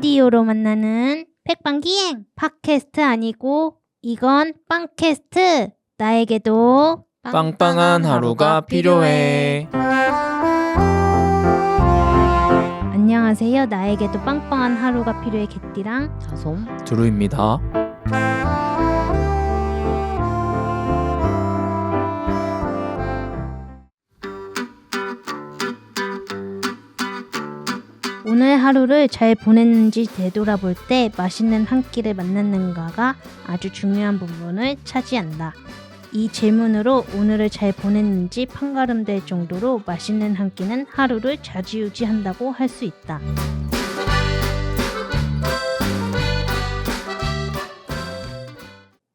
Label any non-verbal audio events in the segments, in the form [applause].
오디오로 만나는 팩빵기행 팟캐스트 아니고 이건 빵캐스트. 나에게도 빵빵한 하루가 필요해. 안녕하세요. 나에게도 빵빵한 하루가 필요해 개띠랑. 자솜. 두루입니다. 오늘 하루를 잘 보냈는지 되돌아볼 때 맛있는 한 끼를 만났는가가 아주 중요한 부분을 차지한다. 이 질문으로 오늘을 잘 보냈는지 판가름될 정도로 맛있는 한 끼는 하루를 좌지우지한다고 할 수 있다.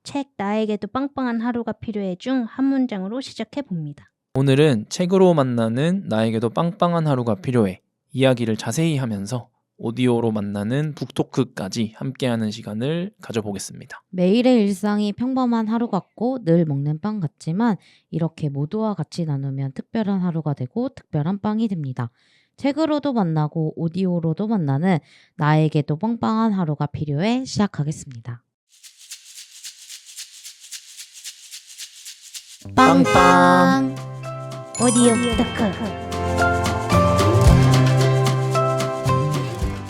책 나에게도 빵빵한 하루가 필요해 중 한 문장으로 시작해 봅니다. 오늘은 책으로 만나는 나에게도 빵빵한 하루가 필요해. 이야기를 자세히 하면서 오디오로 만나는 북토크까지 함께하는 시간을 가져보겠습니다. 매일의 일상이 평범한 하루 같고 늘 먹는 빵 같지만 이렇게 모두와 같이 나누면 특별한 하루가 되고 특별한 빵이 됩니다. 책으로도 만나고 오디오로도 만나는 나에게도 빵빵한 하루가 필요해 시작하겠습니다. 빵빵. 오디오 부터크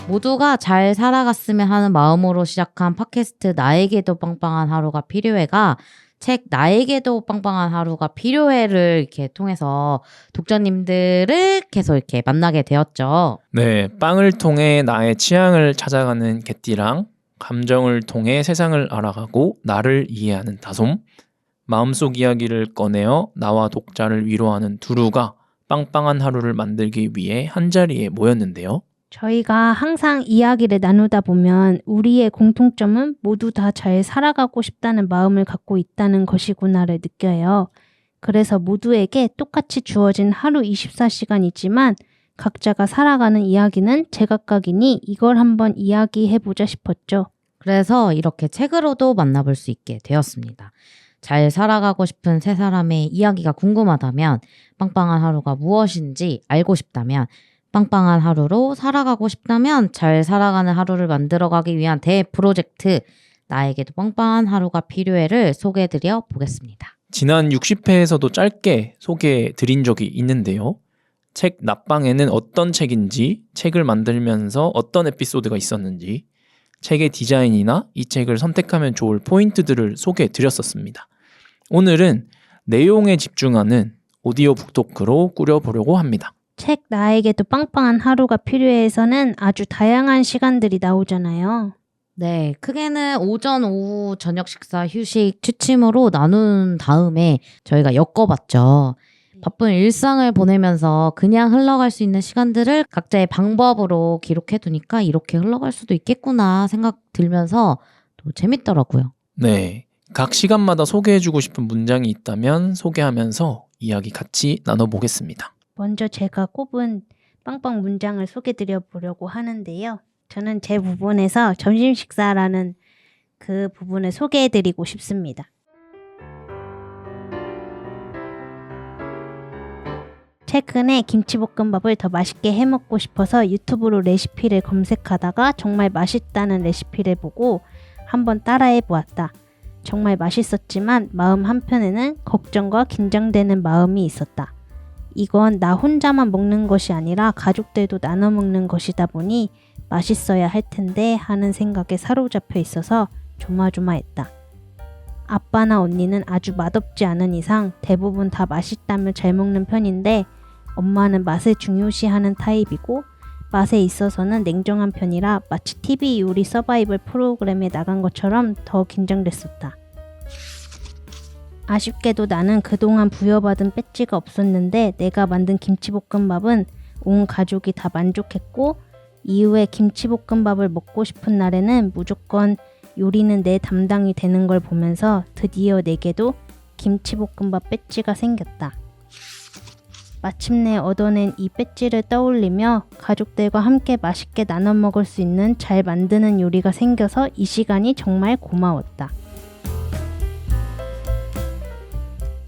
모두가 잘 살아갔으면 하는 마음으로 시작한 팟캐스트 나에게도 빵빵한 하루가 필요해가 책 나에게도 빵빵한 하루가 필요해를 이렇게 통해서 독자님들을 계속 이렇게 만나게 되었죠. 네, 빵을 통해 나의 취향을 찾아가는 개띠랑 감정을 통해 세상을 알아가고 나를 이해하는 다솜, 마음속 이야기를 꺼내어 나와 독자를 위로하는 두루가 빵빵한 하루를 만들기 위해 한 자리에 모였는데요. 저희가 항상 이야기를 나누다 보면 우리의 공통점은 모두 다 잘 살아가고 싶다는 마음을 갖고 있다는 것이구나를 느껴요. 그래서 모두에게 똑같이 주어진 하루 24시간이지만 각자가 살아가는 이야기는 제각각이니 이걸 한번 이야기해보자 싶었죠. 그래서 이렇게 책으로도 만나볼 수 있게 되었습니다. 잘 살아가고 싶은 세 사람의 이야기가 궁금하다면 빵빵한 하루가 무엇인지 알고 싶다면 빵빵한 하루로 살아가고 싶다면 잘 살아가는 하루를 만들어가기 위한 대 프로젝트 나에게도 빵빵한 하루가 필요해를 소개해드려 보겠습니다. 지난 60회에서도 짧게 소개해 드린 적이 있는데요. 책 납방에는 어떤 책인지, 책을 만들면서 어떤 에피소드가 있었는지, 책의 디자인이나 이 책을 선택하면 좋을 포인트들을 소개해 드렸었습니다. 오늘은 내용에 집중하는 오디오 북토크로 꾸려보려고 합니다. 책 나에게도 빵빵한 하루가 필요해서는 아주 다양한 시간들이 나오잖아요. 네, 크게는 오전, 오후, 저녁 식사, 휴식, 취침으로 나눈 다음에 저희가 엮어봤죠. 바쁜 일상을 보내면서 그냥 흘러갈 수 있는 시간들을 각자의 방법으로 기록해 두니까 이렇게 흘러갈 수도 있겠구나 생각 들면서 또 재밌더라고요. 네. 각 시간마다 소개해 주고 싶은 문장이 있다면 소개하면서 이야기 같이 나눠보겠습니다. 먼저 제가 꼽은 빵빵 문장을 소개드려 보려고 하는데요. 저는 제 부분에서 점심 식사라는 그 부분을 소개해 드리고 싶습니다. 최근에 김치볶음밥을 더 맛있게 해 먹고 싶어서 유튜브로 레시피를 검색하다가 정말 맛있다는 레시피를 보고 한번 따라해 보았다. 정말 맛있었지만 마음 한편에는 걱정과 긴장되는 마음이 있었다. 이건 나 혼자만 먹는 것이 아니라 가족들도 나눠 먹는 것이다 보니 맛있어야 할 텐데 하는 생각에 사로잡혀 있어서 조마조마했다. 아빠나 언니는 아주 맛없지 않은 이상 대부분 다 맛있다며 잘 먹는 편인데 엄마는 맛을 중요시하는 타입이고 맛에 있어서는 냉정한 편이라 마치 TV 요리 서바이벌 프로그램에 나간 것처럼 더 긴장됐었다. 아쉽게도 나는 그동안 부여받은 배지가 없었는데 내가 만든 김치볶음밥은 온 가족이 다 만족했고 이후에 김치볶음밥을 먹고 싶은 날에는 무조건 요리는 내 담당이 되는 걸 보면서 드디어 내게도 김치볶음밥 배지가 생겼다. 마침내 얻어낸 이 배지를 떠올리며 가족들과 함께 맛있게 나눠 먹을 수 있는 잘 만드는 요리가 생겨서 이 시간이 정말 고마웠다.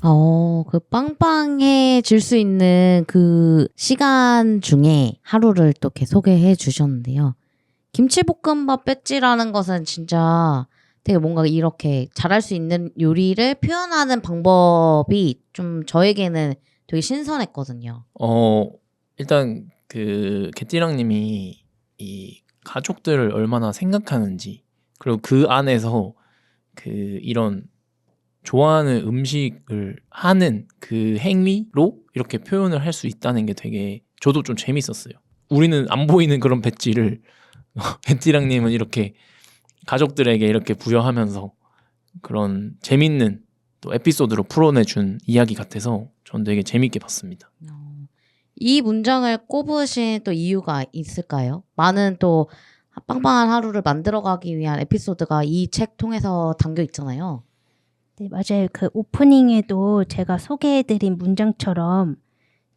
어, 그 빵빵해질 수 있는 그 시간 중에 하루를 또 이렇게 소개해 주셨는데요. 김치볶음밥 배지라는 것은 진짜 되게 뭔가 이렇게 잘할 수 있는 요리를 표현하는 방법이 좀 저에게는 되게 신선했거든요. 어 일단 그 개띠랑님이 이 가족들을 얼마나 생각하는지 그리고 그 안에서 그 이런 좋아하는 음식을 하는 그 행위로 이렇게 표현을 할 수 있다는 게 되게 저도 좀 재밌었어요. 우리는 안 보이는 그런 배지를 [laughs] 개띠랑님은 이렇게 가족들에게 이렇게 부여하면서 그런 재밌는 또 에피소드로 풀어내준 이야기 같아서 전 되게 재밌게 봤습니다. 어, 이 문장을 꼽으신 또 이유가 있을까요? 많은 또 빵빵한 하루를 만들어가기 위한 에피소드가 이 책 통해서 담겨 있잖아요. 네, 맞아요. 그 오프닝에도 제가 소개해드린 문장처럼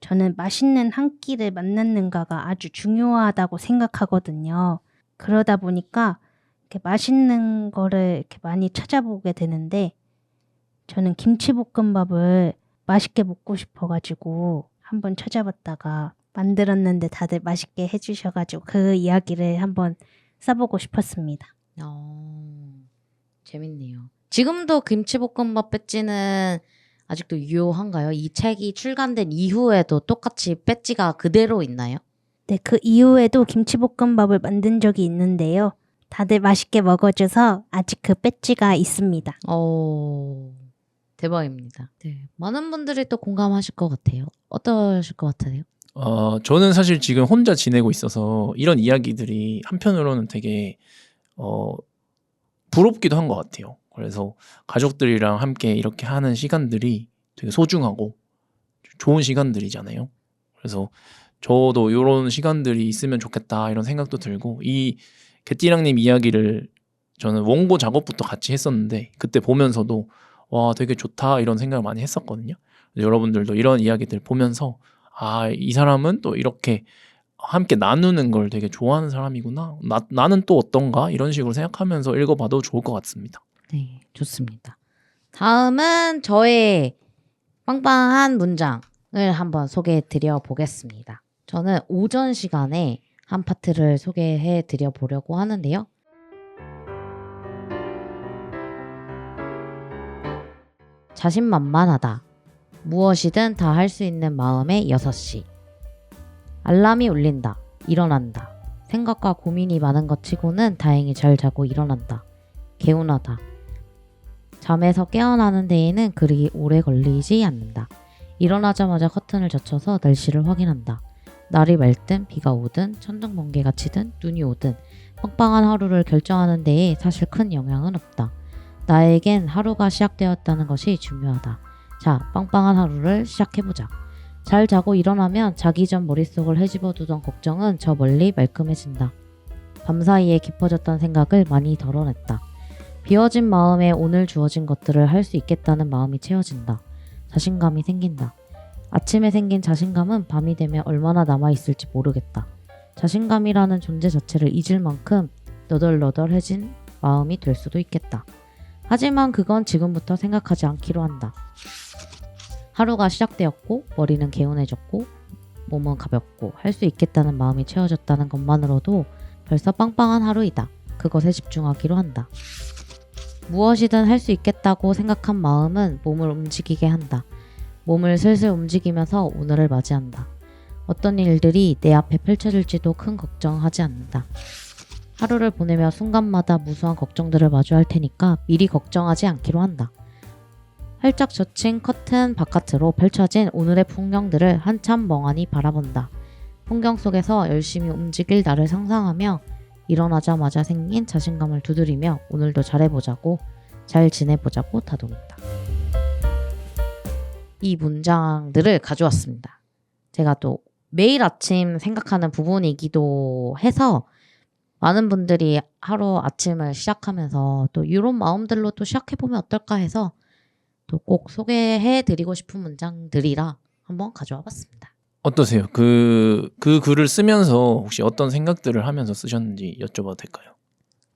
저는 맛있는 한 끼를 만났는가가 아주 중요하다고 생각하거든요. 그러다 보니까 이렇게 맛있는 거를 이렇게 많이 찾아보게 되는데 저는 김치볶음밥을 맛있게 먹고 싶어가지고 한번 찾아봤다가 만들었는데 다들 맛있게 해주셔가지고 그 이야기를 한번 써보고 싶었습니다. 어, 재밌네요. 지금도 김치볶음밥 배지는 아직도 유효한가요? 이 책이 출간된 이후에도 똑같이 배지가 그대로 있나요? 네, 그 이후에도 김치볶음밥을 만든 적이 있는데요. 다들 맛있게 먹어줘서 아직 그 배지가 있습니다. 어, 대박입니다. 네, 많은 분들이 또 공감하실 것 같아요. 어떠실 것 같으세요? 어, 저는 사실 지금 혼자 지내고 있어서 이런 이야기들이 한편으로는 되게 어, 부럽기도 한 것 같아요. 그래서 가족들이랑 함께 이렇게 하는 시간들이 되게 소중하고 좋은 시간들이잖아요. 그래서 저도 이런 시간들이 있으면 좋겠다 이런 생각도 들고 이 개띠랑님 이야기를 저는 원고 작업부터 같이 했었는데 그때 보면서도 와 되게 좋다 이런 생각을 많이 했었거든요. 여러분들도 이런 이야기들 보면서 아 이 사람은 또 이렇게 함께 나누는 걸 되게 좋아하는 사람이구나. 나, 나는 또 어떤가 이런 식으로 생각하면서 읽어봐도 좋을 것 같습니다. 네, 좋습니다. 다음은 저의 빵빵한 문장을 한번 소개해 드려 보겠습니다. 저는 오전 시간에 한 파트를 소개해 드려 보려고 하는데요. 자신만만하다. 무엇이든 다 할 수 있는 마음의 6시. 알람이 울린다. 일어난다. 생각과 고민이 많은 것 치고는 다행히 잘 자고 일어난다. 개운하다. 잠에서 깨어나는 데에는 그리 오래 걸리지 않는다. 일어나자마자 커튼을 젖혀서 날씨를 확인한다. 날이 맑든 비가 오든 천둥 번개가 치든 눈이 오든 빵빵한 하루를 결정하는 데에 사실 큰 영향은 없다. 나에겐 하루가 시작되었다는 것이 중요하다. 자, 빵빵한 하루를 시작해보자. 잘 자고 일어나면 자기 전 머릿속을 헤집어 두던 걱정은 저 멀리 말끔해진다. 밤사이에 깊어졌던 생각을 많이 덜어냈다. 비워진 마음에 오늘 주어진 것들을 할 수 있겠다는 마음이 채워진다. 자신감이 생긴다. 아침에 생긴 자신감은 밤이 되면 얼마나 남아있을지 모르겠다. 자신감이라는 존재 자체를 잊을 만큼 너덜너덜해진 마음이 될 수도 있겠다. 하지만 그건 지금부터 생각하지 않기로 한다. 하루가 시작되었고, 머리는 개운해졌고, 몸은 가볍고, 할 수 있겠다는 마음이 채워졌다는 것만으로도 벌써 빵빵한 하루이다. 그것에 집중하기로 한다. 무엇이든 할 수 있겠다고 생각한 마음은 몸을 움직이게 한다. 몸을 슬슬 움직이면서 오늘을 맞이한다. 어떤 일들이 내 앞에 펼쳐질지도 큰 걱정하지 않는다. 하루를 보내며 순간마다 무수한 걱정들을 마주할 테니까 미리 걱정하지 않기로 한다. 활짝 젖힌 커튼 바깥으로 펼쳐진 오늘의 풍경들을 한참 멍하니 바라본다. 풍경 속에서 열심히 움직일 나를 상상하며 일어나자마자 생긴 자신감을 두드리며 오늘도 잘해보자고 잘 지내보자고 다독인다. 이 문장들을 가져왔습니다. 제가 또 매일 아침 생각하는 부분이기도 해서 많은 분들이 하루 아침을 시작하면서 또 이런 마음들로 또 시작해보면 어떨까 해서 또 꼭 소개해드리고 싶은 문장들이라 한번 가져와 봤습니다. 어떠세요? 그, 그 글을 쓰면서 혹시 어떤 생각들을 하면서 쓰셨는지 여쭤봐도 될까요?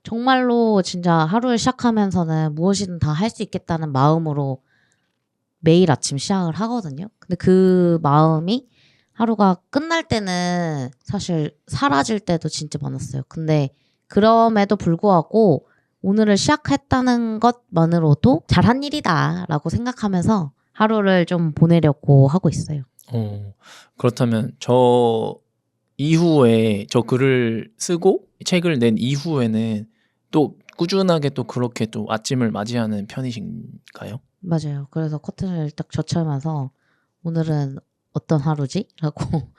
정말로 진짜 하루를 시작하면서는 무엇이든 다 할 수 있겠다는 마음으로 매일 아침 시작을 하거든요. 근데 그 마음이 하루가 끝날 때는 사실 사라질 때도 진짜 많았어요. 근데 그럼에도 불구하고 오늘을 시작했다는 것만으로도 잘한 일이다라고 생각하면서 하루를 좀 보내려고 하고 있어요. 어, 그렇다면 저 이후에 저 글을 쓰고 책을 낸 이후에는 또 꾸준하게 또 그렇게 또 아침을 맞이하는 편이신가요? 맞아요. 그래서 커튼을 딱 젖혀면서 오늘은 어떤 하루지? 라고 [laughs]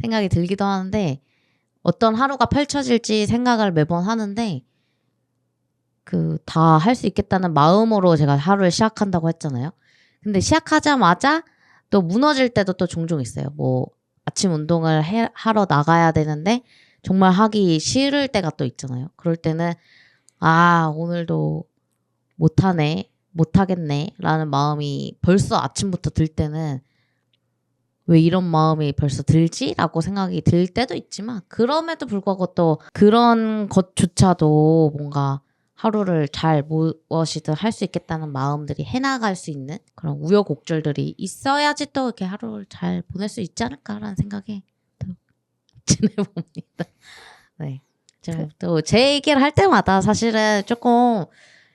생각이 들기도 하는데 어떤 하루가 펼쳐질지 생각을 매번 하는데 그 다 할 수 있겠다는 마음으로 제가 하루를 시작한다고 했잖아요. 근데 시작하자마자 또 무너질 때도 또 종종 있어요. 뭐 아침 운동을 해, 하러 나가야 되는데 정말 하기 싫을 때가 또 있잖아요. 그럴 때는 아 오늘도 못하네 못하겠네 라는 마음이 벌써 아침부터 들 때는 왜 이런 마음이 벌써 들지? 라고 생각이 들 때도 있지만 그럼에도 불구하고 또 그런 것조차도 뭔가 하루를 잘 무엇이든 할 수 있겠다는 마음들이 해나갈 수 있는 그런 우여곡절들이 있어야지 또 이렇게 하루를 잘 보낼 수 있지 않을까라는 생각에 또 [laughs] 지내봅니다. 네. 또 제 얘기를 할 때마다 사실은 조금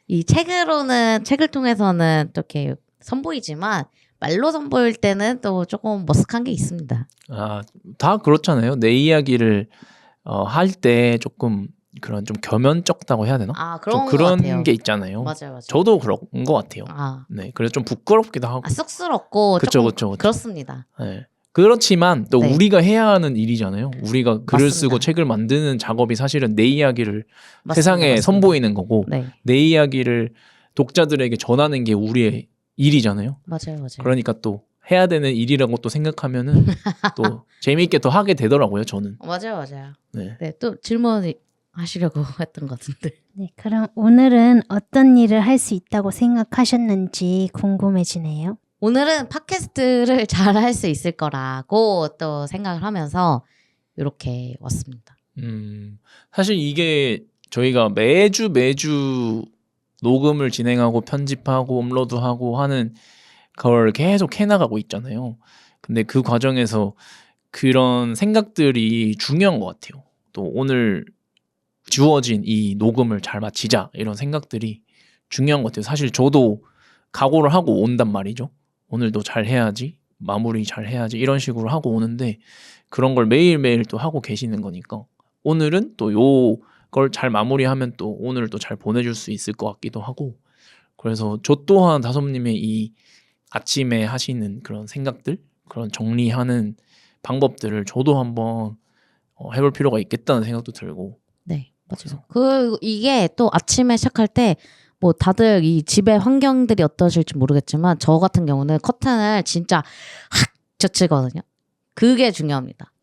이 책으로는 책을 통해서는 또 이렇게 선보이지만 말로 선보일 때는 또 조금 머쓱한 게 있습니다. 아, 다 그렇잖아요. 내 이야기를 어, 할 때 조금 그런 좀 겸연쩍다고 해야 되나? 아좀 그런 것 그런 같아요. 게 있잖아요. 맞아요, 맞아요. 저도 그런 것 같아요. 아, 네, 그래서 좀 부끄럽기도 하고. 아 쑥스럽고 그쵸, 조금 그쵸, 그쵸. 그렇습니다. 네. 그렇지만 또 네. 우리가 해야 하는 일이잖아요. 우리가 글을 맞습니다. 쓰고 책을 만드는 작업이 사실은 내 이야기를 맞습니다, 세상에 맞습니다. 선보이는 거고 네, 내 이야기를 독자들에게 전하는 게 우리의 일이잖아요. 맞아요, 맞아요. 그러니까 또 해야 되는 일이라고 또 생각하면은 또 [laughs] 재미있게 더 하게 되더라고요. 저는. 어, 맞아요, 맞아요. 네. 네, 또 질문 하시려고 [laughs] 했던 것 같은데. 네, 그럼 오늘은 어떤 일을 할 수 있다고 생각하셨는지 궁금해지네요. 오늘은 팟캐스트를 [laughs] 잘 할 수 있을 거라고 또 생각을 하면서 이렇게 왔습니다. 음, 사실 이게 저희가 매주 매주 녹음을 진행하고 편집하고 업로드하고 하는 걸 계속 해나가고 있잖아요. 근데 그 과정에서 그런 생각들이 중요한 것 같아요. 또 오늘 주어진 이 녹음을 잘 마치자 이런 생각들이 중요한 것 같아요. 사실 저도 각오를 하고 온단 말이죠. 오늘도 잘 해야지, 마무리 잘 해야지 이런 식으로 하고 오는데 그런 걸 매일매일 또 하고 계시는 거니까 오늘은 또 요걸 잘 마무리하면 또 오늘 또 잘 보내줄 수 있을 것 같기도 하고 그래서 저 또한 다솜님의 이 아침에 하시는 그런 생각들 그런 정리하는 방법들을 저도 한번 어, 해볼 필요가 있겠다는 생각도 들고 네, 맞아요. 그 이게 또 아침에 시작할 때 뭐 다들 이 집의 환경들이 어떠실지 모르겠지만 저 같은 경우는 커튼을 진짜 확 젖히거든요. 그게 중요합니다.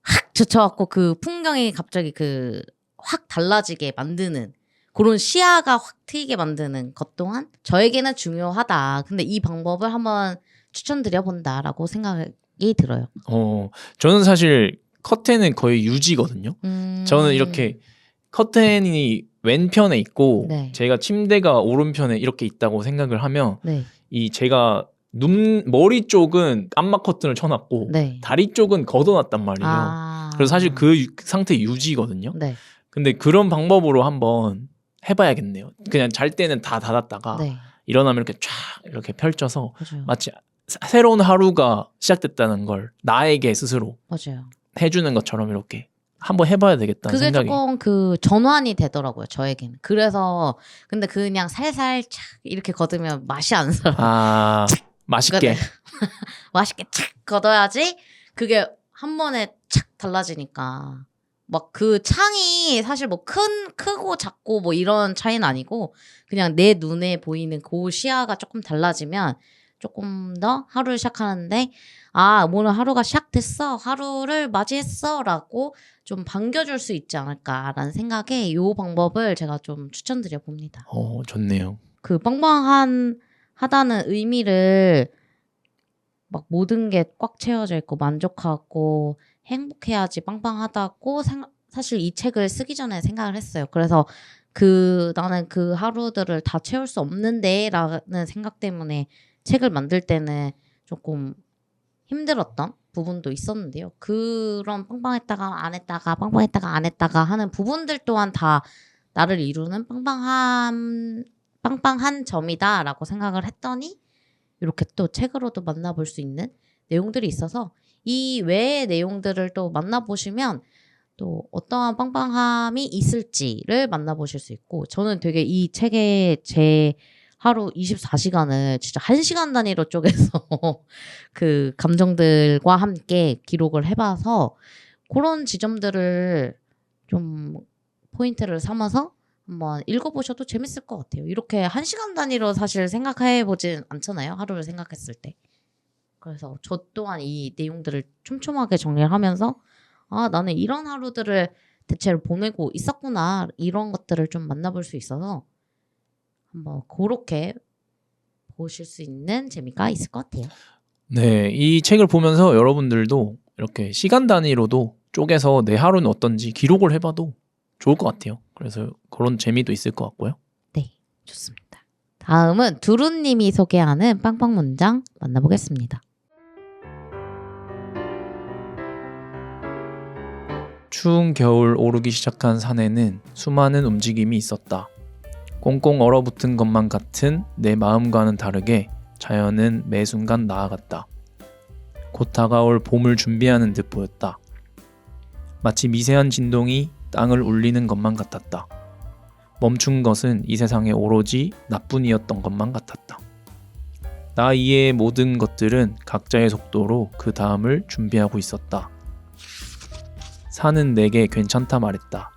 확 젖혀갖고 그 풍경이 갑자기 그 확 달라지게 만드는 그런 시야가 확 트이게 만드는 것 또한 저에게는 중요하다. 근데 이 방법을 한번 추천드려 본다라고 생각이 들어요. 어 저는 사실 커튼은 거의 유지거든요. 음... 저는 이렇게 커튼이 왼편에 있고 네. 제가 침대가 오른편에 이렇게 있다고 생각을 하면 네, 이 제가 눈 머리 쪽은 깜막 커튼을 쳐놨고 네. 다리 쪽은 걷어놨단 말이에요. 아... 그래서 사실 그 유- 상태 유지거든요. 네, 근데 그런 방법으로 한번 해봐야겠네요. 그냥 잘 때는 다 닫았다가 네, 일어나면 이렇게 쫙 이렇게 펼쳐서 맞아요. 마치 사- 새로운 하루가 시작됐다는 걸 나에게 스스로 맞아요. 해주는 것처럼 이렇게 한번 해봐야 되겠다는 그게 생각이. 조금 그 전환이 되더라고요 저에게는. 그래서 근데 그냥 살살 착 이렇게 걷으면 맛이 안 살아. 아 맛있게. [laughs] 맛있게 착 걷어야지 그게 한 번에 착 달라지니까. 막 그 창이 사실 뭐 큰 크고 작고 뭐 이런 차이는 아니고 그냥 내 눈에 보이는 그 시야가 조금 달라지면 조금 더 하루를 시작하는데 아 오늘 하루가 시작됐어 하루를 맞이했어라고 좀 반겨줄 수 있지 않을까라는 생각에 이 방법을 제가 좀 추천드려 봅니다. 어 좋네요. 그 빵빵한 하다는 의미를 막 모든 게 꽉 채워져 있고 만족하고 행복해야지 빵빵하다고 생각, 사실 이 책을 쓰기 전에 생각을 했어요. 그래서 그 나는 그 하루들을 다 채울 수 없는데라는 생각 때문에 책을 만들 때는 조금 힘들었던 부분도 있었는데요. 그런 빵빵했다가 안 했다가 빵빵했다가 안 했다가 하는 부분들 또한 다 나를 이루는 빵빵한 빵빵한 점이다라고 생각을 했더니 이렇게 또 책으로도 만나볼 수 있는 내용들이 있어서 이 외의 내용들을 또 만나보시면 또 어떠한 빵빵함이 있을지를 만나보실 수 있고 저는 되게 이 책에 제 하루 24시간을 진짜 1시간 단위로 쪼개서 [laughs] 그 감정들과 함께 기록을 해봐서 그런 지점들을 좀 포인트를 삼아서 한번 읽어보셔도 재밌을 것 같아요. 이렇게 1시간 단위로 사실 생각해보진 않잖아요. 하루를 생각했을 때. 그래서 저 또한 이 내용들을 촘촘하게 정리를 하면서 아, 나는 이런 하루들을 대체로 보내고 있었구나. 이런 것들을 좀 만나볼 수 있어서 한번 그렇게 보실 수 있는 재미가 있을 것 같아요. 네, 이 책을 보면서 여러분들도 이렇게 시간 단위로도 쪼개서 내 하루는 어떤지 기록을 해봐도 좋을 것 같아요. 그래서 그런 재미도 있을 것 같고요. 네, 좋습니다. 다음은 두루님이 소개하는 빵빵 문장 만나보겠습니다. 추운 겨울 오르기 시작한 산에는 수많은 움직임이 있었다. 꽁꽁 얼어붙은 것만 같은 내 마음과는 다르게 자연은 매 순간 나아갔다. 곧 다가올 봄을 준비하는 듯 보였다. 마치 미세한 진동이 땅을 울리는 것만 같았다. 멈춘 것은 이 세상에 오로지 나뿐이었던 것만 같았다. 나 이외의 모든 것들은 각자의 속도로 그 다음을 준비하고 있었다. 산은 내게 괜찮다 말했다.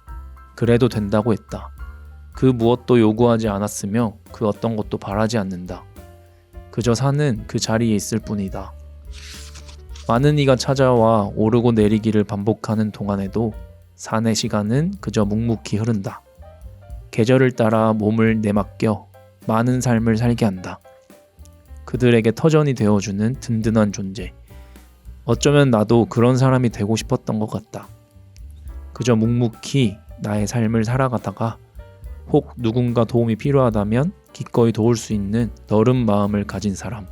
그래도 된다고 했다. 그 무엇도 요구하지 않았으며 그 어떤 것도 바라지 않는다. 그저 산은 그 자리에 있을 뿐이다. 많은 이가 찾아와 오르고 내리기를 반복하는 동안에도 산의 시간은 그저 묵묵히 흐른다. 계절을 따라 몸을 내맡겨 많은 삶을 살게 한다. 그들에게 터전이 되어주는 든든한 존재. 어쩌면 나도 그런 사람이 되고 싶었던 것 같다. 그저 묵묵히 나의 삶을 살아가다가 혹 누군가 도움이 필요하다면 기꺼이 도울 수 있는 너른 마음을 가진 사람.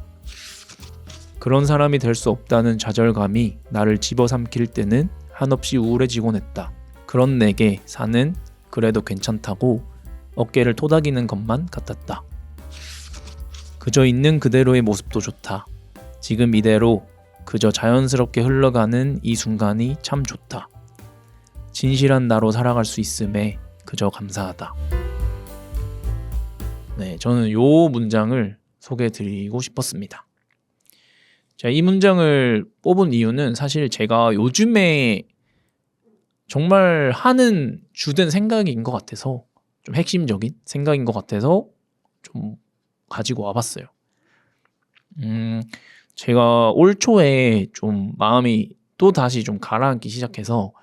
그런 사람이 될 수 없다는 좌절감이 나를 집어삼킬 때는 한없이 우울해지곤 했다. 그런 내게 사는 그래도 괜찮다고 어깨를 토닥이는 것만 같았다. 그저 있는 그대로의 모습도 좋다. 지금 이대로 그저 자연스럽게 흘러가는 이 순간이 참 좋다. 진실한 나로 살아갈 수 있음에 그저 감사하다. 네, 저는 요 문장을 소개해 드리고 싶었습니다. 자, 이 문장을 뽑은 이유는 사실 제가 요즘에 정말 하는 주된 생각인 것 같아서 좀 핵심적인 생각인 것 같아서 좀 가지고 와봤어요. 음, 제가 올 초에 좀 마음이 또 다시 좀 가라앉기 시작해서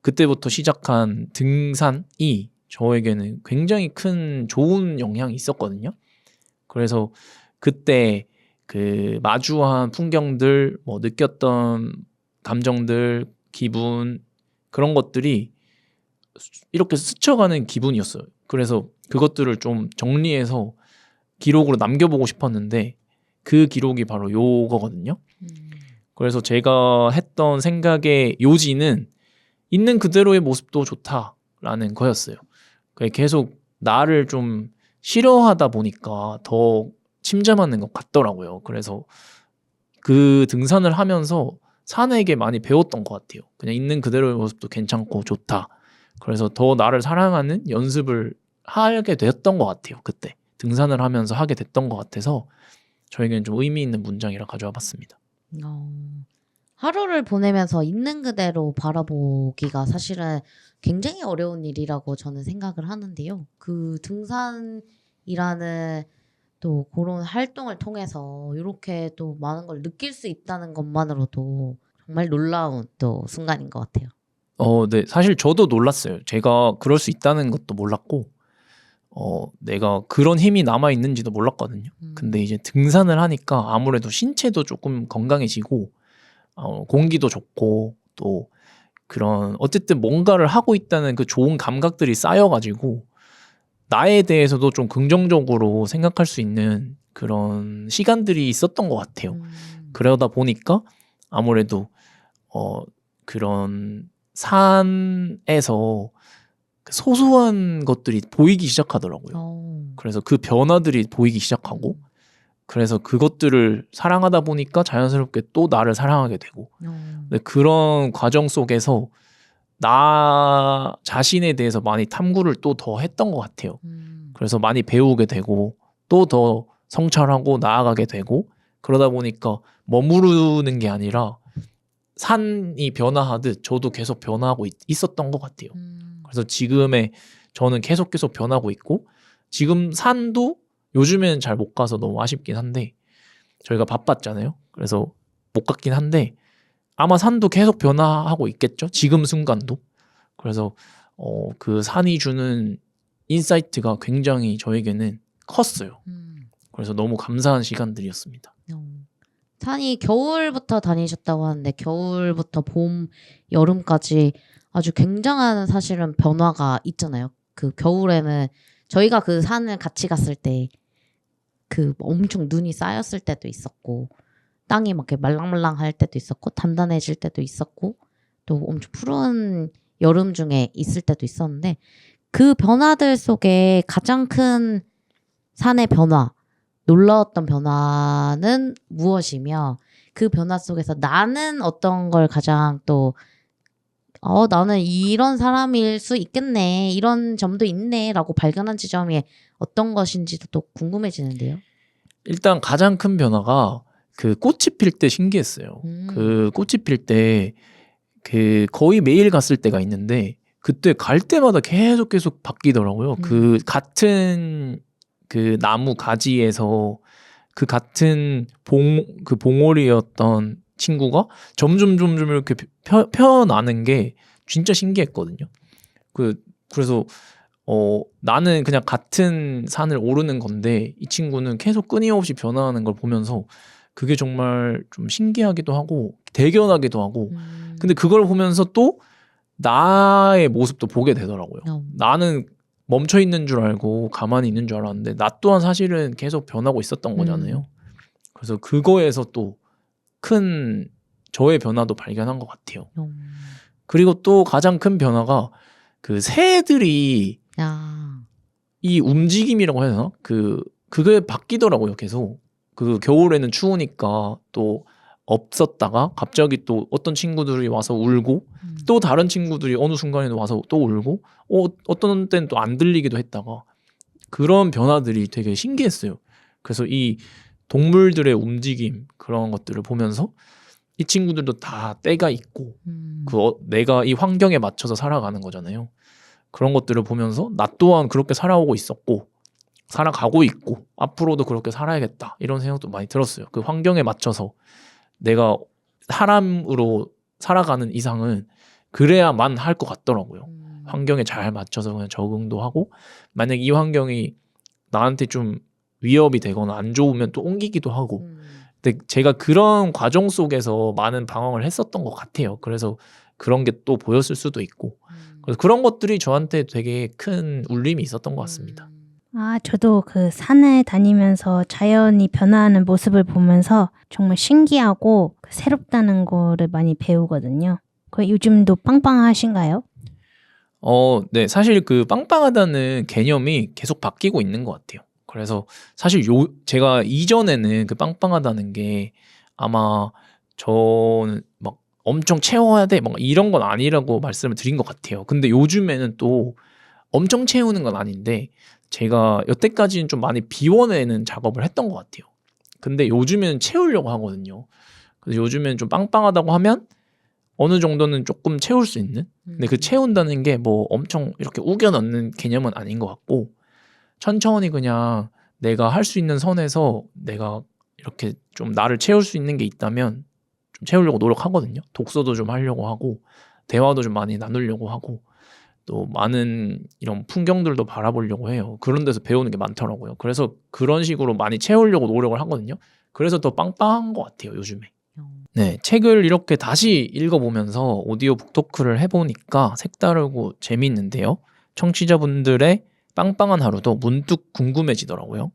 그때부터 시작한 등산이 저에게는 굉장히 큰 좋은 영향이 있었거든요. 그래서 그때 그 마주한 풍경들, 뭐 느꼈던 감정들, 기분 그런 것들이 이렇게 스쳐가는 기분이었어요. 그래서 그것들을 좀 정리해서 기록으로 남겨보고 싶었는데 그 기록이 바로 요거거든요. 그래서 제가 했던 생각의 요지는 있는 그대로의 모습도 좋다라는 거였어요. 계속 나를 좀 싫어하다 보니까 더 침잠하는 것 같더라고요. 그래서 그 등산을 하면서 산에게 많이 배웠던 것 같아요. 그냥 있는 그대로의 모습도 괜찮고 좋다. 그래서 더 나를 사랑하는 연습을 하게 되었던 것 같아요. 그때 등산을 하면서 하게 됐던 것 같아서 저에게는 좀 의미 있는 문장이라 가져와 봤습니다. 어, 하루를 보내면서 있는 그대로 바라보기가 사실은 굉장히 어려운 일이라고 저는 생각을 하는데요. 그 등산이라는 또 그런 활동을 통해서 이렇게 또 많은 걸 느낄 수 있다는 것만으로도 정말 놀라운 또 순간인 것 같아요. 어, 네. 사실 저도 놀랐어요. 제가 그럴 수 있다는 것도 몰랐고, 어, 내가 그런 힘이 남아 있는지도 몰랐거든요. 음. 근데 이제 등산을 하니까 아무래도 신체도 조금 건강해지고, 어, 공기도 좋고, 또 그런, 어쨌든 뭔가를 하고 있다는 그 좋은 감각들이 쌓여가지고, 나에 대해서도 좀 긍정적으로 생각할 수 있는 그런 시간들이 있었던 것 같아요. 음. 그러다 보니까 아무래도 어 그런 산에서 그 소소한 것들이 보이기 시작하더라고요. 어. 그래서 그 변화들이 보이기 시작하고 그래서 그것들을 사랑하다 보니까 자연스럽게 또 나를 사랑하게 되고 어. 근데 그런 과정 속에서 나 자신에 대해서 많이 탐구를 또 더 했던 것 같아요. 음. 그래서 많이 배우게 되고 또 더 성찰하고 나아가게 되고 그러다 보니까 머무르는 게 아니라 산이 변화하듯 저도 계속 변화하고 있, 있었던 것 같아요. 음. 그래서 지금의 저는 계속 계속 변하고 있고 지금 산도 요즘에는 잘못 가서 너무 아쉽긴 한데 저희가 바빴잖아요. 그래서 못 갔긴 한데 아마 산도 계속 변화하고 있겠죠. 지금 순간도. 그래서 어, 그 산이 주는 인사이트가 굉장히 저에게는 컸어요. 음. 그래서 너무 감사한 시간들이었습니다. 어. 산이 겨울부터 다니셨다고 하는데 겨울부터 봄, 여름까지 아주 굉장한 사실은 변화가 있잖아요. 그 겨울에는 저희가 그 산을 같이 갔을 때 그 엄청 눈이 쌓였을 때도 있었고 땅이 막 이렇게 말랑말랑할 때도 있었고 단단해질 때도 있었고 또 엄청 푸른 여름 중에 있을 때도 있었는데 그 변화들 속에 가장 큰 산의 변화 놀라웠던 변화는 무엇이며 그 변화 속에서 나는 어떤 걸 가장 또 어, 나는 이런 사람일 수 있겠네. 이런 점도 있네. 라고 발견한 지점이 어떤 것인지도 또 궁금해지는데요. 일단 가장 큰 변화가 그 꽃이 필 때 신기했어요. 음. 그 꽃이 필 때 그 거의 매일 갔을 때가 있는데 그때 갈 때마다 계속 계속 바뀌더라고요. 음. 그 같은 그 나무 가지에서 그 같은 봉 그 봉오리였던 친구가 점점 점점 이렇게 펴, 펴나는 게 진짜 신기했거든요. 그 그래서 어 나는 그냥 같은 산을 오르는 건데 이 친구는 계속 끊임없이 변화하는 걸 보면서 그게 정말 좀 신기하기도 하고 대견하기도 하고 음. 근데 그걸 보면서 또 나의 모습도 보게 되더라고요. 어. 나는 멈춰 있는 줄 알고 가만히 있는 줄 알았는데 나 또한 사실은 계속 변하고 있었던 거잖아요. 그래서 그거에서 또 큰 저의 변화도 발견한 것 같아요. 어. 그리고 또 가장 큰 변화가 그 새들이 야. 이 움직임이라고 해야 되나? 그 그게 바뀌더라고요, 계속. 그 겨울에는 추우니까 또 없었다가 갑자기 또 어떤 친구들이 와서 울고 음. 또 다른 친구들이 어느 순간에는 와서 또 울고 어, 어떤 때는 또 안 들리기도 했다가 그런 변화들이 되게 신기했어요. 그래서 이 동물들의 움직임 그런 것들을 보면서 이 친구들도 다 때가 있고 음. 그 어, 내가 이 환경에 맞춰서 살아가는 거잖아요. 그런 것들을 보면서 나 또한 그렇게 살아오고 있었고 살아가고 있고 앞으로도 그렇게 살아야겠다 이런 생각도 많이 들었어요. 그 환경에 맞춰서 내가 사람으로 살아가는 이상은 그래야만 할 것 같더라고요. 음. 환경에 잘 맞춰서 그냥 적응도 하고 만약 이 환경이 나한테 좀 위협이 되거나 안 좋으면 또 옮기기도 하고 음. 근데 제가 그런 과정 속에서 많은 방황을 했었던 것 같아요. 그래서 그런 게 또 보였을 수도 있고 음. 그래서 그런 것들이 저한테 되게 큰 울림이 있었던 것 같습니다. 음. 아, 저도 그 산을 다니면서 자연이 변화하는 모습을 보면서 정말 신기하고 그 새롭다는 거를 많이 배우거든요. 그 요즘도 빵빵하신가요? 어, 네. 사실 그 빵빵하다는 개념이 계속 바뀌고 있는 것 같아요. 그래서 사실 요, 제가 이전에는 그 빵빵하다는 게 아마 저는 막 엄청 채워야 돼. 막 이런 건 아니라고 말씀을 드린 것 같아요. 근데 요즘에는 또 엄청 채우는 건 아닌데 제가 여태까지는 좀 많이 비워내는 작업을 했던 것 같아요. 근데 요즘에는 채우려고 하거든요. 그래서 요즘에는 좀 빵빵하다고 하면 어느 정도는 조금 채울 수 있는 근데 그 음. 채운다는 게 뭐 엄청 이렇게 우겨 넣는 개념은 아닌 것 같고 천천히 그냥 내가 할 수 있는 선에서 내가 이렇게 좀 나를 채울 수 있는 게 있다면 좀 채우려고 노력하거든요. 독서도 좀 하려고 하고 대화도 좀 많이 나누려고 하고 또 많은 이런 풍경들도 바라보려고 해요. 그런 데서 배우는 게 많더라고요. 그래서 그런 식으로 많이 채우려고 노력을 하거든요. 그래서 더 빵빵한 것 같아요, 요즘에. 어. 네, 책을 이렇게 다시 읽어보면서 오디오 북토크를 해보니까 색다르고 재미있는데요. 청취자분들의 빵빵한 하루도 문득 궁금해지더라고요.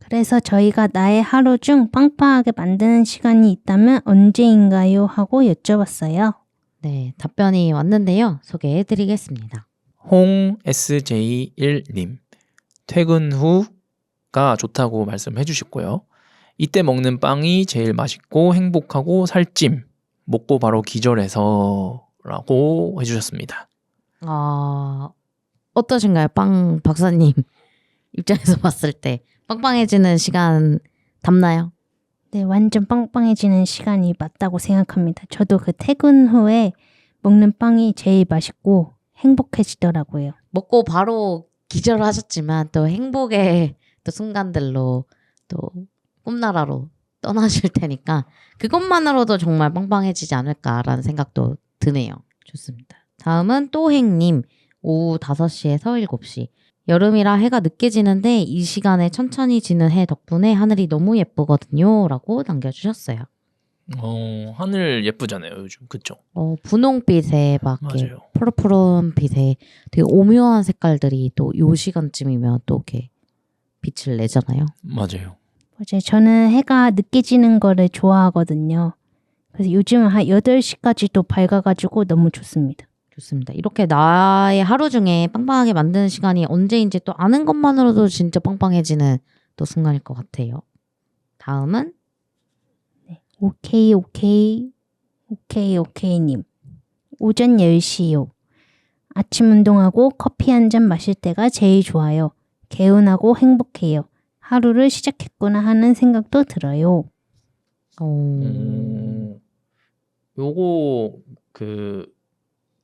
그래서 저희가 나의 하루 중 빵빵하게 만드는 시간이 있다면 언제인가요? 하고 여쭤봤어요. 네, 답변이 왔는데요. 소개해 드리겠습니다. 홍 SJ1님 퇴근 후가 좋다고 말씀해 주셨고요. 이때 먹는 빵이 제일 맛있고 행복하고 살찜 먹고 바로 기절해서라고 해주셨습니다. 아, 어떠신가요? 빵 박사님 [laughs] 입장에서 봤을 때 빵빵해지는 시간 답나요? 네, 완전 빵빵해지는 시간이 맞다고 생각합니다. 저도 그 퇴근 후에 먹는 빵이 제일 맛있고 행복해지더라고요. 먹고 바로 기절하셨지만 또 행복의 또 순간들로 또 꿈나라로 떠나실 테니까 그것만으로도 정말 빵빵해지지 않을까라는 생각도 드네요. 좋습니다. 다음은 또행님 오후 5시에서 7시 여름이라 해가 늦게 지는데 이 시간에 천천히 지는 해 덕분에 하늘이 너무 예쁘거든요 라고 남겨주셨어요. 어, 하늘 예쁘잖아요 요즘 그쵸? 어, 분홍빛에 막 이렇게 맞아요. 푸르푸른 빛에 되게 오묘한 색깔들이 또 요 시간쯤이면 또 이렇게 빛을 내잖아요. 맞아요. 맞아요. 저는 해가 늦게 지는 거를 좋아하거든요. 그래서 요즘은 한 8시까지도 밝아가지고 너무 좋습니다. 좋습니다. 이렇게 나의 하루 중에 빵빵하게 만드는 시간이 언제인지 또 아는 것만으로도 진짜 빵빵해지는 또 순간일 것 같아요. 다음은 오케이, 오케이, 오케이, 오케이님. 오전 10시요. 아침 운동하고 커피 한 잔 마실 때가 제일 좋아요. 개운하고 행복해요. 하루를 시작했구나 하는 생각도 들어요. 어... 음, 요거 그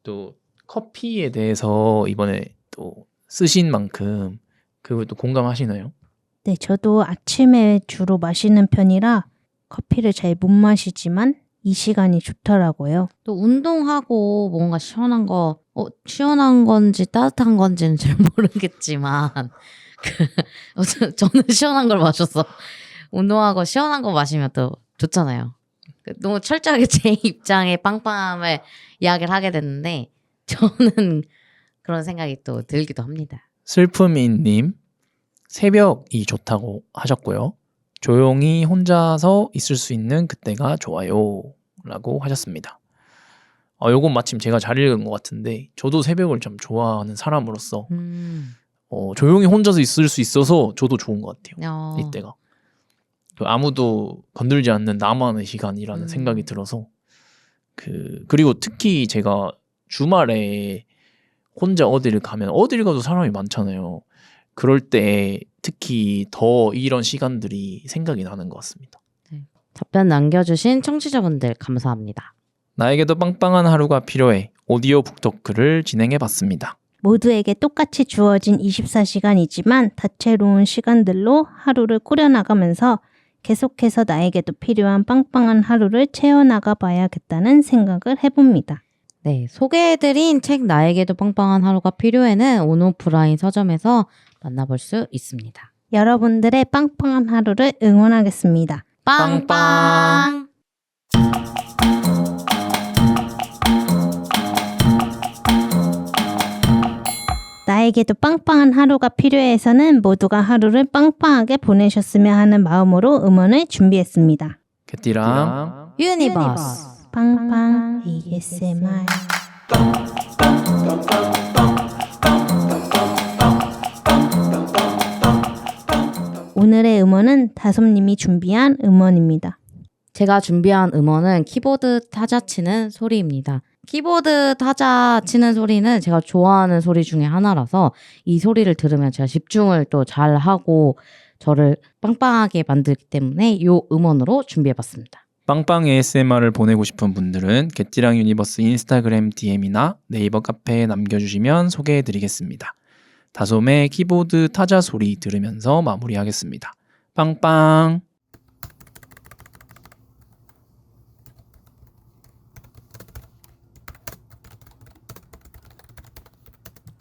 또 커피에 대해서 이번에 또 쓰신 만큼 그걸 또 공감하시나요? 네, 저도 아침에 주로 마시는 편이라 커피를 잘 못 마시지만 이 시간이 좋더라고요. 또 운동하고 뭔가 시원한 거, 어, 시원한 건지 따뜻한 건지는 잘 [laughs] 모르겠지만, [laughs] 그, 어, 저- 저는 시원한 걸 마셔서 운동하고 시원한 거 마시면 또 좋잖아요. 그 너무 철저하게 [laughs] 제 입장의 빵빵함을 이야기를 하게 됐는데, 저는 [laughs] 그런 생각이 또 들기도 합니다. 슬픔이님 새벽이 좋다고 하셨고요. 조용히 혼자서 있을 수 있는 그때가 좋아요라고 하셨습니다. 어, 요건 마침 제가 잘 읽은 것 같은데 저도 새벽을 좀 좋아하는 사람으로서 음, 어, 조용히 혼자서 있을 수 있어서 저도 좋은 것 같아요. 어, 이때가 그 아무도 건들지 않는 나만의 시간이라는 음. 생각이 들어서 그 그리고 특히 제가 주말에 혼자 어디를 가면 어딜 가도 사람이 많잖아요. 그럴 때 특히 더 이런 시간들이 생각이 나는 것 같습니다. 답변 남겨주신 청취자분들 감사합니다. 나에게도 빵빵한 하루가 필요해 오디오 북토크를 진행해 봤습니다. 모두에게 똑같이 주어진 24시간이지만 다채로운 시간들로 하루를 꾸려나가면서 계속해서 나에게도 필요한 빵빵한 하루를 채워나가 봐야겠다는 생각을 해봅니다. 네, 소개해드린 책 나에게도 빵빵한 하루가 필요해는 온오프라인 서점에서 만나볼 수 있습니다. 여러분들의 빵빵한 하루를 응원하겠습니다. 빵빵! 나에게도 빵빵한 하루가 필요해서는 모두가 하루를 빵빵하게 보내셨으면 하는 마음으로 음원을 준비했습니다. 개띠랑 유니버스. 빵빵 ASMR 오늘의 음원은 다솜님이 준비한 음원입니다. 제가 준비한 음원은 키보드 타자 치는 소리입니다. 키보드 타자 치는 소리는 제가 좋아하는 소리 중에 하나라서 이 소리를 들으면 제가 집중을 또 잘 하고 저를 빵빵하게 만들기 때문에 이 음원으로 준비해봤습니다. 빵빵 ASMR을 보내고 싶은 분들은 개띠랑 유니버스 인스타그램 DM이나 네이버 카페에 남겨주시면 소개해드리겠습니다. 다솜의 키보드 타자 소리 들으면서 마무리하겠습니다. 빵빵!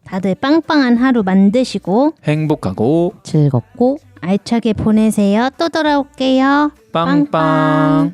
다들 빵빵한 하루 만드시고 행복하고 즐겁고 알차게 보내세요. 또 돌아올게요. 빵빵! 웃음